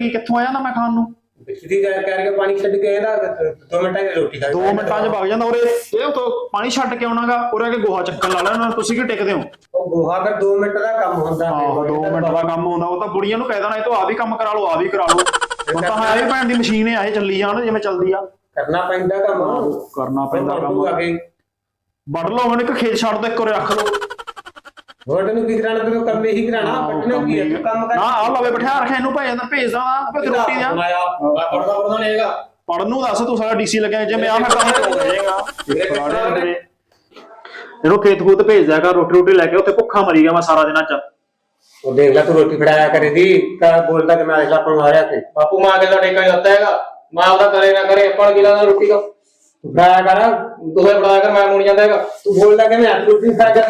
ਕੀ ਕਿੱਥੋਂ ਆ ਜਾਂਦਾ ਮੈਂ ਖਾਣ ਨੂੰ? ਸਿੱਧੀ ਗੱਲ ਕਰਕੇ ਪਾਣੀ ਛੱਡ ਕੇ ਇਹਦਾ 2 ਮਿੰਟਾਂ ਦੀ ਰੋਟੀ ਖਾ 2 ਮਿੰਟਾਂ 'ਚ ਵਗ ਜਾਂਦਾ ਉਰੇ। ਇਹ ਉਤੋਂ ਪਾਣੀ ਛੱਡ ਕੇ ਆਉਣਾਗਾ ਉਰੇ ਆ ਕੇ ਗੋਹਾ ਚੱਕਣ ਲਾ ਲੈਣਾ ਤੁਸੀਂ ਕੀ ਟਿਕਦੇ ਹੋ? ਉਹ ਗੋਹਾ ਫਿਰ 2 ਮਿੰਟ ਦਾ ਕੰਮ ਹੁੰਦਾ। ਆਹੋ 2 ਮਿੰਟ ਦਾ ਕੰਮ ਹੁੰਦਾ ਉਹ ਤਾਂ ਬੁੜੀਆਂ ਨੂੰ ਕਹਿ ਦੇਣਾ ਇਹ ਤੋਂ ਆ ਵੀ ਕੰਮ ਕਰਾ ਲਓ ਆ ਵੀ ਕਰਾ ਲਓ। ਹੁਣ ਤਾਂ ਹੈ ਵੀ ਭੈਣ ਦੀ ਮਸ਼ੀਨ ਹੈ ਇਹ ਚੱਲੀ ਜਾਣ ਜਿਵੇਂ ਚੱਲਦੀ ਆ। ਕਰਨਾ ਪੈਂਦਾ ਕੰਮ। ਕਰਨਾ ਪੈਂਦਾ ਕੰਮ। ਵੱਢ ਲਓ ਹੁਣ ਇੱਕ ਖੇਤ ਛੱਡ ਦੋ ਇੱਕ ਉਰੇ ਰੱਖ ਲਓ। ਵੋਟ ਨੂੰ ਕੀ ਕਰਾਣਾ? ਤੈਨੂੰ ਕੰਮ ਇਹੀ ਕਰਾਣਾ? ਪੱਟਣਾ ਕੀ ਹੈ ਤੂੰ ਕੰਮ ਕਰ ਨਾ ਆ ਲਵੇ ਬਿਠਾ ਰੱਖਿਆ ਇਹਨੂੰ ਭੇਜਦਾ ਭੇਜਦਾ ਆਪੇ ਰੋਟੀ ਦਿਆਂ। ਪੜਦਾ ਪੜਦਾ ਨਹੀਂ ਹੈਗਾ। ਪੜਨ ਨੂੰ ਦੱਸ ਤੂੰ ਸਾਡਾ ਡੀਸੀ ਲੱਗਿਆ ਆ ਮੈਂ ਕੰਮ ਕਰੇਗਾ। ਇਹਨੂੰ ਖੇਤ ਖੂਤ ਭੇਜਦਾ ਕਰ ਰੋਟੀ ਰੋਟੀ ਲੈ ਕੇ ਉੱਥੇ ਭੁੱਖਾ ਮਰੀ ਗਿਆ ਮੈਂ ਸਾਰਾ ਦਿਨਾਂ ਚ। ਉਹ ਦੇਖ ਲੈ ਤੂੰ ਰੋਟੀ ਫੜਾਇਆ ਕਰੇ ਦੀ ਕਾ ਬੋਲਦਾ ਕਿ ਮੈਂ ਇਸਲਾ ਪਣ ਮਾਰਿਆ ਤੇ ਬਾਪੂ ਮਾਂ ਕੇ ਟੇਕਾ ਨਹੀਂ ਦਿੱਤਾ ਹੈਗਾ? ਮਾਂ ਉਹਦਾ ਕਰੇ ਨਾ ਕਰੇ ਆਪਾਂ ਗਿਲਾ ਦਾ ਰੋਟੀ ਦਾ? ਤੂੰ ਫੜਾਇਆ ਕਰ ਦੋਹੇ ਬੜਾ ਕਰ ਮੈਂ ਮੁੜ ਜਾਂਦਾ ਹੈਗਾ। ਤੂੰ ਬੋਲਦਾ ਕਿ ਮੈਂ ਰੋਟੀ ਖਾ ਕੇ